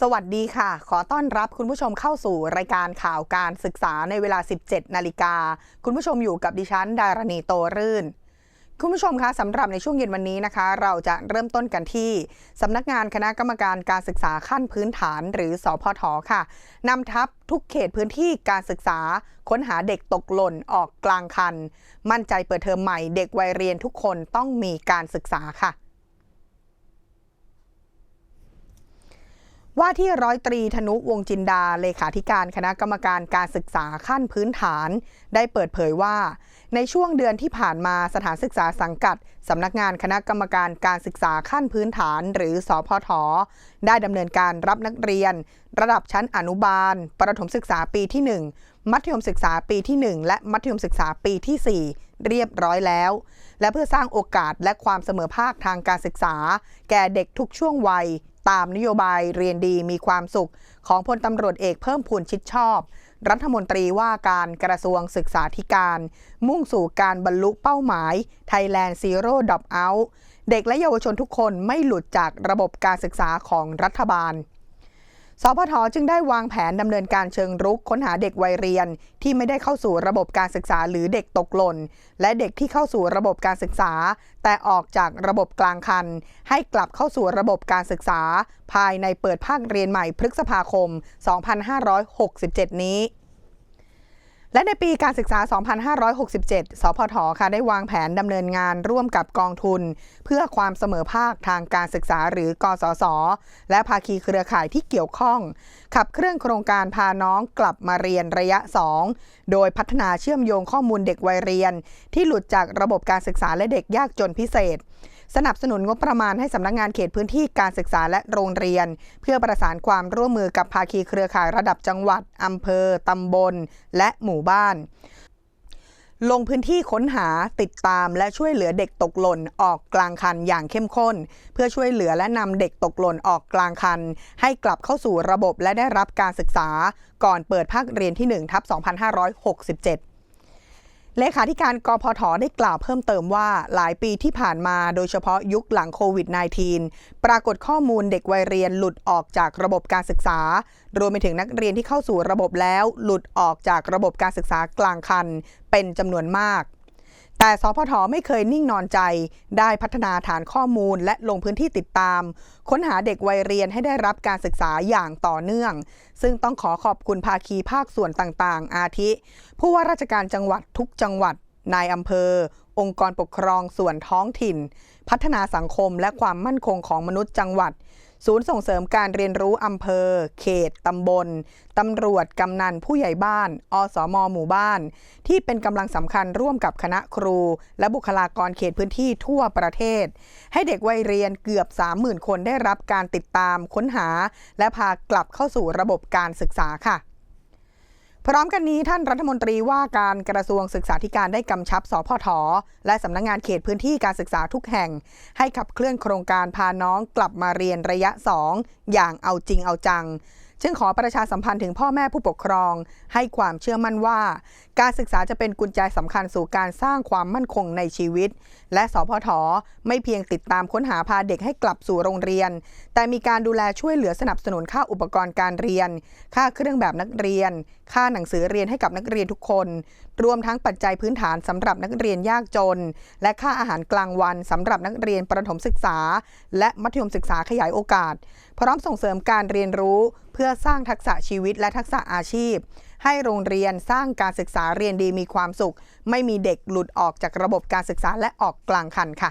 สวัสดีค่ะ ขอต้อนรับคุณผู้ชมเข้าสู่รายการข่าวการศึกษาในเวลา 17 นาฬิกา คุณผู้ชมอยู่กับดิฉัน ดารณีโตรื่น คุณผู้ชมคะสำหรับในช่วงเย็นวันนี้นะคะ เราจะเริ่มต้นกันที่สำนักงานคณะกรรมการการศึกษาขั้นพื้นฐาน หรือสอพทค่ะนำทัพทุกเขตพื้นที่การศึกษา ค้นหาเด็กตกหล่นออกกลางคัน มั่นใจเปิดเทอมใหม่เด็กวัยเรียนทุกคนต้องมีการศึกษาค่ะ ว่าที่ร้อยตรีธนุวงจินดาเลขาธิการคณะกรรมการการศึกษาขั้นพื้นฐาน ได้เปิดเผยว่า ในช่วงเดือนที่ผ่านมาสถานศึกษาสังกัดสำนักงานคณะกรรมการการศึกษาขั้นพื้นฐาน หรือสอพทได้ดำเนินการรับนักเรียน ระดับชั้นอนุบาล ประถมศึกษาปีที่ 1 มัธยมศึกษาปีที่ 1 และมัธยมศึกษาปีที่ 4 เรียบร้อยแล้ว และเพื่อสร้างโอกาสและความเสมอภาคทางการศึกษา แก่เด็กทุกช่วงวัย ตามนโยบายเรียนดีมีความสุข ของพลตำรวจเอกเพิ่มพูนชิดชอบ รัฐมนตรีว่าการกระทรวงศึกษาธิการ มุ่งสู่การบรรลุเป้าหมาย Thailand Zero Drop Out เด็กและเยาวชนทุกคนไม่หลุดจากระบบการศึกษาของรัฐบาล สพทจึงได้วางแผนดำเนินการเชิงรุกค้นหาเด็กวัยเรียน ที่ไม่ได้เข้าสู่ระบบการศึกษาหรือเด็กตกหล่น และเด็กที่เข้าสู่ระบบการศึกษา แต่ออกจากระบบกลางคัน ให้กลับเข้าสู่ระบบการศึกษา ภายในเปิดภาคเรียนใหม่พฤษภาคม 2567 นี้ และในปีการศึกษา 2567 สพทค่ะได้วางแผนดำเนินงานร่วมกับกองทุน เพื่อความเสมอภาคทางการศึกษาหรือกสศและภาคีเครือข่ายที่เกี่ยวข้อง ขับเคลื่อนโครงการพาน้องกลับมาเรียนระยะ 2 โดยพัฒนาเชื่อมโยงข้อมูลเด็กวัยเรียน ที่หลุดจากระบบการศึกษาและเด็กยากจนพิเศษ สนับสนุนงบประมาณให้สำนักงานเขตพื้นที่การศึกษาและโรงเรียน เพื่อประสานความร่วมมือกับภาคีเครือข่ายระดับจังหวัดอำเภอตำบล และหมู่บ้านลงพื้นที่ค้นหาติดตามและช่วยเหลือเด็กตกหล่นออกกลางคันอย่างเข้มข้น เพื่อช่วยเหลือและนำเด็กตกหล่นออกกลางคัน ให้กลับเข้าสู่ระบบและได้รับการศึกษา ก่อนเปิดภาคเรียนที่1ทับ2567 เลขาธิการกพทได้กล่าวเพิ่มเติมว่าหลายปีที่ผ่านมาโดยเฉพาะยุคหลังโควิด -19 ปรากฏข้อมูลเด็กวัยเรียนหลุดออกจากระบบการศึกษา รวมไปถึงนักเรียนที่เข้าสู่ระบบแล้ว หลุดออกจากระบบการศึกษากลางคัน เป็นจำนวนมาก แต่สพทไม่เคยนิ่งนอนใจ ได้พัฒนาฐานข้อมูลและลงพื้นที่ติดตาม ค้นหาเด็กวัยเรียนให้ได้รับการศึกษาอย่างต่อเนื่อง ซึ่งต้องขอขอบคุณภาคีภาคส่วนต่างๆ อาทิ ผู้ว่าราชการจังหวัดทุกจังหวัด นายอำเภอ องค์กรปกครองส่วนท้องถิ่น พัฒนาสังคมและความมั่นคงของมนุษย์จังหวัด ศูนย์ส่งเสริมการเรียนรู้อำเภอ เขต ตำบล ตำรวจ กำนัน ผู้ใหญ่บ้าน อสม หมู่บ้าน ที่เป็นกำลังสำคัญร่วมกับคณะครู และบุคลากรเขตพื้นที่ทั่วประเทศ ให้เด็กวัยเรียนเกือบ 30,000 คนได้รับการติดตามค้นหา และพากลับเข้าสู่ระบบการศึกษาค่ะ พร้อมกันนี้ท่านรัฐมนตรีว่าการกระทรวงศึกษาธิการได้กำชับสพทและสำนักงงานเขตพื้นที่การศึกษาทุกแห่ง ให้ขับเคลื่อนโครงการพาน้องกลับมาเรียนระยะ 2 อย่างเอาจริงเอาจัง จึงขอประชาสัมพันธ์ถึงพ่อแม่ผู้ปกครอง ให้ความเชื่อมั่นว่า การศึกษาจะเป็นกุญแจสำคัญสู่การสร้างความมั่นคงในชีวิต และสพทไม่เพียงติดตามค้นหาพาเด็กให้กลับสู่โรงเรียน แต่มีการดูแลช่วยเหลือสนับสนุนค่าอุปกรณ์การเรียน ค่าเครื่องแบบนักเรียน ค่าหนังสือเรียนให้กับนักเรียนทุกคน รวมทั้งปัจจัยพื้นฐานสำหรับนักเรียนยากจน และค่าอาหารกลางวันสำหรับนักเรียนประถมศึกษา และมัธยมศึกษาขยายโอกาส พร้อมส่งเสริมการเรียนรู้ เพื่อสร้างทักษะชีวิตและทักษะอาชีพ ให้โรงเรียนสร้างการศึกษาเรียนดีมีความสุข ไม่มีเด็กหลุดออกจากระบบการศึกษาและออกกลางคันค่ะ